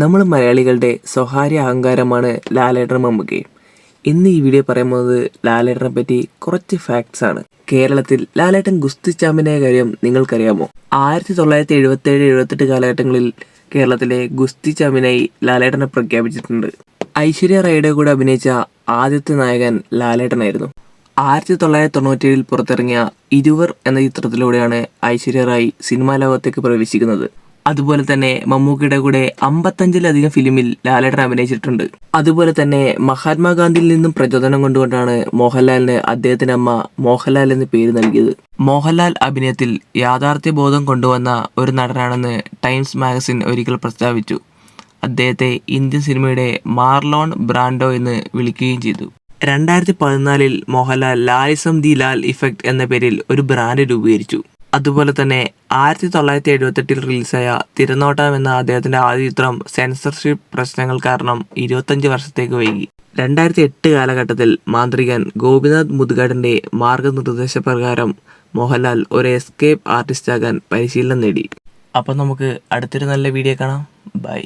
നമ്മൾ മലയാളികളുടെ സ്വകാര്യ അഹങ്കാരമാണ് ലാലേട്ടൻ മമ്മൂക്കി ഇന്ന് ഈ വീഡിയോ പറയുന്നത് ലാലേട്ടനെ പറ്റി കുറച്ച് ഫാക്ട്സ് ആണ്. കേരളത്തിൽ ലാലേട്ടൻ ഗുസ്തി കാര്യം നിങ്ങൾക്കറിയാമോ? ആയിരത്തി തൊള്ളായിരത്തി എഴുപത്തി ഏഴ് എഴുപത്തെട്ട് കാലഘട്ടങ്ങളിൽ കേരളത്തിലെ ഗുസ്തി ചാമ്പ്യനായി ലാലേട്ടനെ പ്രഖ്യാപിച്ചിട്ടുണ്ട്. ഐശ്വര്യ റൈഡ് കൂടെ അഭിനയിച്ച ആദ്യത്തെ നായകൻ ലാലേട്ടനായിരുന്നു. ആയിരത്തി തൊള്ളായിരത്തി തൊണ്ണൂറ്റേഴിൽ പുറത്തിറങ്ങിയ ഇരുവർ എന്ന ചിത്രത്തിലൂടെയാണ് ഐശ്വര്യ റായ് സിനിമാ ലോകത്തേക്ക് പ്രവേശിക്കുന്നത്. അതുപോലെ തന്നെ മമ്മൂക്കിയുടെ കൂടെ അമ്പത്തഞ്ചിലധികം ഫിലിമിൽ ലാലേട്ടൻ അഭിനയിച്ചിട്ടുണ്ട്. അതുപോലെ തന്നെ മഹാത്മാഗാന്ധിയിൽ നിന്നും പ്രചോദനം കൊണ്ടുകൊണ്ടാണ് മോഹൻലാലിന് അദ്ദേഹത്തിന്റെ അമ്മ മോഹൻലാൽ എന്ന് പേര് നൽകിയത്. മോഹൻലാൽ അഭിനയത്തിൽ യാഥാർത്ഥ്യ ബോധം കൊണ്ടുവന്ന ഒരു നടനാണെന്ന് ടൈംസ് മാഗസിൻ ഒരിക്കൽ പ്രസ്താവിച്ചു. അദ്ദേഹത്തെ ഇന്ത്യൻ സിനിമയുടെ മാർലോൺ ബ്രാൻഡോ എന്ന് വിളിക്കുകയും ചെയ്തു. രണ്ടായിരത്തി പതിനാലിൽ മോഹൻലാൽ ലാലിസം ദി ലാൽ ഇഫക്റ്റ് എന്ന പേരിൽ ഒരു ബ്രാൻഡ് രൂപീകരിച്ചു. അതുപോലെ തന്നെ ആയിരത്തി തൊള്ളായിരത്തി എഴുപത്തെട്ടിൽ റിലീസായ തിരുനോട്ടം എന്ന അദ്ദേഹത്തിന്റെ ആദ്യ ചിത്രം സെൻസർഷിപ്പ് പ്രശ്നങ്ങൾ കാരണം ഇരുപത്തഞ്ച് വർഷത്തേക്ക് വൈകി. രണ്ടായിരത്തി എട്ട് കാലഘട്ടത്തിൽ മാന്ത്രികൻ ഗോപിനാഥ് മുതുകാടിന്റെ മാർഗനിർദ്ദേശപ്രകാരം മോഹൻലാൽ ഒരു എസ്കേപ്പ് ആർട്ടിസ്റ്റാകാൻ പരിശീലനം നേടി. അപ്പം നമുക്ക് അടുത്തൊരു നല്ല വീഡിയോ കാണാം. ബൈ